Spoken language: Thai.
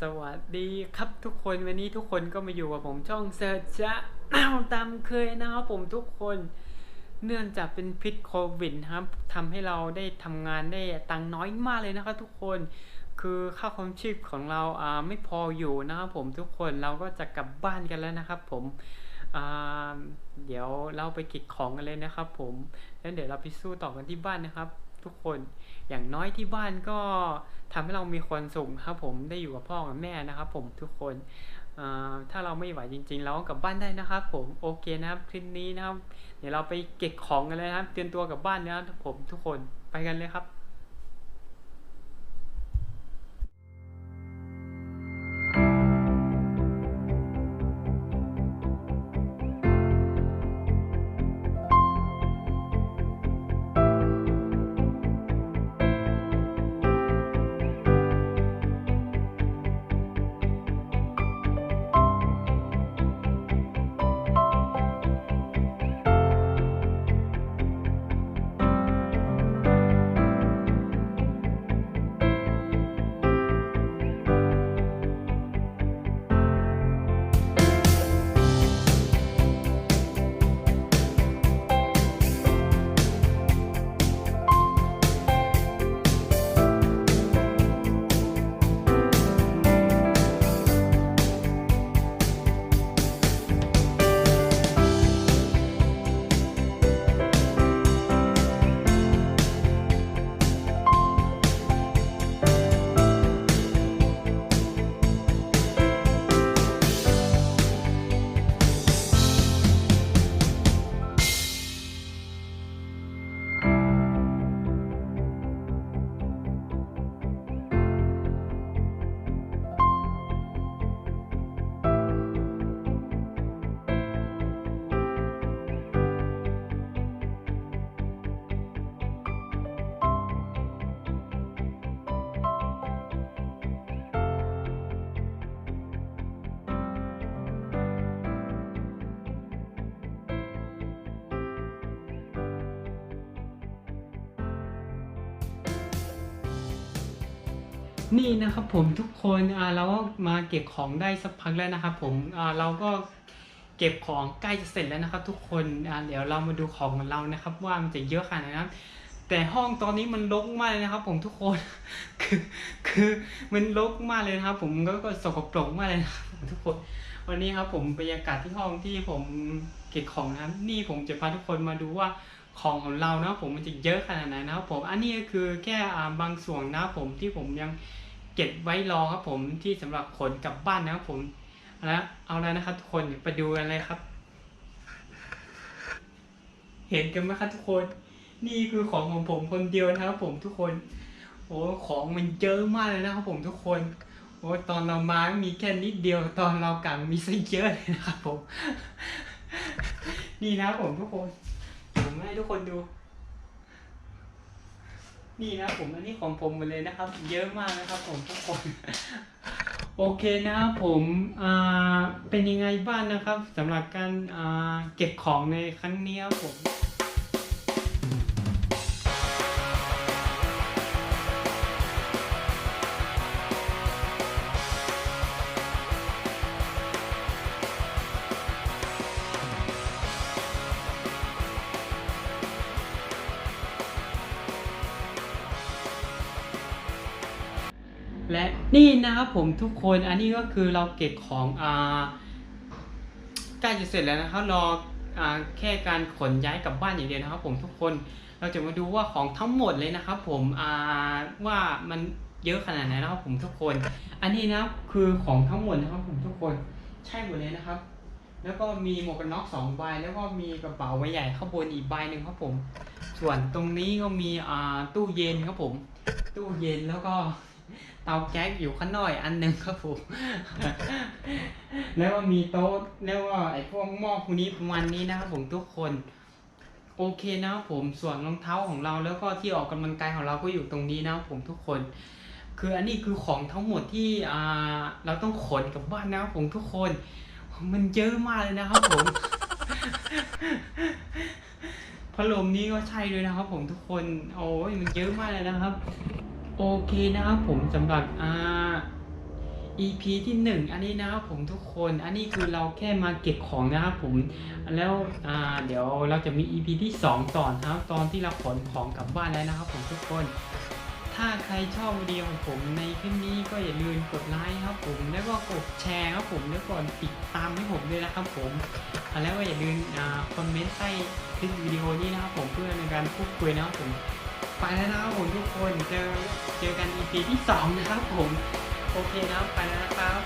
สวัสดีครับทุกคนวันนี้ทุกคนก็มาอยู่กับผมช่องเซิร์ชจะตามเคยนะครับผมทุกคนเนื่องจากเป็นพิษโควิดนะครับทำให้เราได้ทำงานได้ตังน้อยมากเลยนะครับทุกคนคือค่าครองชีพของเราอ่าไม่พออยู่นะครับผมทุกคนเราก็จะกลับบ้านกันแล้วนะครับ ผมอ่าเดี๋ยวเราไปเกิดของกันเลยนะครับ ผมแล้วเดี๋ยวเราไปสู้ต่อกันที่บ้านนะครับ ทุกคน อย่างน้อยที่บ้านก็ทำให้เรามีความสุขครับผมได้อยู่กับพ่อกับแม่นะครับ ผมทุกคนถ้าเราไม่ไหวจริงๆเราก็กลับบ้านได้นะครับ ผมโอเคนะครับคลิปนี้นะครับ เดี๋ยวเราไปเก็บของกันเลยนะครับ เตรียมตัวกลับบ้านนะครับผมทุกคนไปกันเลยครับ นี่นะครับผมทุกคนเราก็มาเก็บของได้สักพักแล้วนะครับผมเราก็เก็บของใกล้จะเสร็จแล้วนะครับ ทุกคนเดี๋ยวเรามาดูของของเรานะครับ ว่ามันจะเยอะขนาดไหนนะครับแต่ห้องตอนนี้มันรกมากเลยนะครับ ผมทุกคนคือคือมันรกมากเลยนะครับ ผมก็ก็สกปรกมากเลยนะครับทุกคน วันนี้ครับผมบรรยากาศที่ห้องที่ผมเก็บของนะครับ นี่ผมจะพาทุกคนมาดูว่า ของของเรานะผมมันจะเยอะขนาดไหนนะครับผมอันนี้ก็คือแค่บางส่วนนะครับผมที่ผมยังเก็บไว้รอครับผมที่สำหรับขนกลับบ้านนะครับผมเอาละเอาแล้วนะครับทุกคนไปดูกันเลยครับ เห็นกันไหมครับทุกคน นี่คือของของผมคนเดียวนะครับผมทุกคนโอ้ของมันเยอะมากเลยนะครับผมทุกคนโอ้ตอนเรามามีแค่นิดเดียว ตอนเรากลับมีซะเยอะเลยนะครับผม นี่นะครับผมทุกคน ให้ทุกคนดู นี่นะผมอันนี้ของผมหมดเลยนะครับ เยอะมากนะครับ ผมทุกคน โอเคนะครับผมอ่าเป็นยังไงบ้างนะครับสำหรับการอ่าเก็บของในครั้งนี้ครับผม และนี่นะครับผมทุกคนอันนี้ก็คือเราเก็บของอ่าใกล้จะเสร็จแล้วนะครับรออ่าแค่การขนย้ายกลับบ้านอย่างเดียวนะครับ ผมทุกคนเราจะมาดูว่าของทั้งหมดเลยนะครับ ผมอ่าว่ามันเยอะขนาดไหนนะครับผมทุกคน อันนี้นะครับคือของทั้งหมดนะครับผมทุกคนใช่หมดเลยนะครับ แล้วก็มีหมวกกันน็อกสองใบแล้วก็มีกระเป๋าใบใหญ่ข้างบนอีกใบหนึ่งครับผม ส่วนตรงนี้ก็มีอ่าตู้เย็นครับผม ตู้เย็นแล้วก็ เตาแก๊สอยู่ข้างนอกอีกอันหนึ่งครับผมแล้วก็มีโต๊ะแล้วก็ไอ้พวกหม้อพวกนี้ประมาณนี้นะครับผมทุกคน โอเคนะครับผมส่วนรองเท้าของเราแล้วก็ที่ออกกำลังกายของเราก็อยู่ตรงนี้นะครับผมทุกคน คืออันนี้คือของทั้งหมดที่อ่าเราต้องขนกลับบ้านนะครับผมทุกคน มันเยอะมากเลยนะครับผมพัดลมนี้ก็ใช่ด้วยนะครับผมทุกคน โอ้ยมันเยอะมากเลยนะครับ โอเคนะครับผมสำหรับอ่า EP ที่หนึ่งอันนี้นะครับผมทุกคนอันนี้คือเราแค่มาเก็บของนะครับผมแล้วอ่าเดี๋ยวเราจะมี EP ที่สองตอนครับตอนที่เราขนของกลับบ้านแล้วนะครับผมทุกคน ถ้าใครชอบวิดีโอของผมในคลิปนี้ก็อย่าลืมกดไลค์ครับผมแล้วก็กดแชร์ครับผมแล้วก็ติดตามให้ผมด้วยนะครับผมแล้วก็อย่าลืมอ่าคอมเมนต์ใต้คลิปวิดีโอนี้นะครับผมเพื่อในการพูดคุยนะครับผม ไปแล้วนะครับผมทุกคนเจอเจอกัน EP ที่สองนะครับผม โอเคนะไปแล้วนะครับ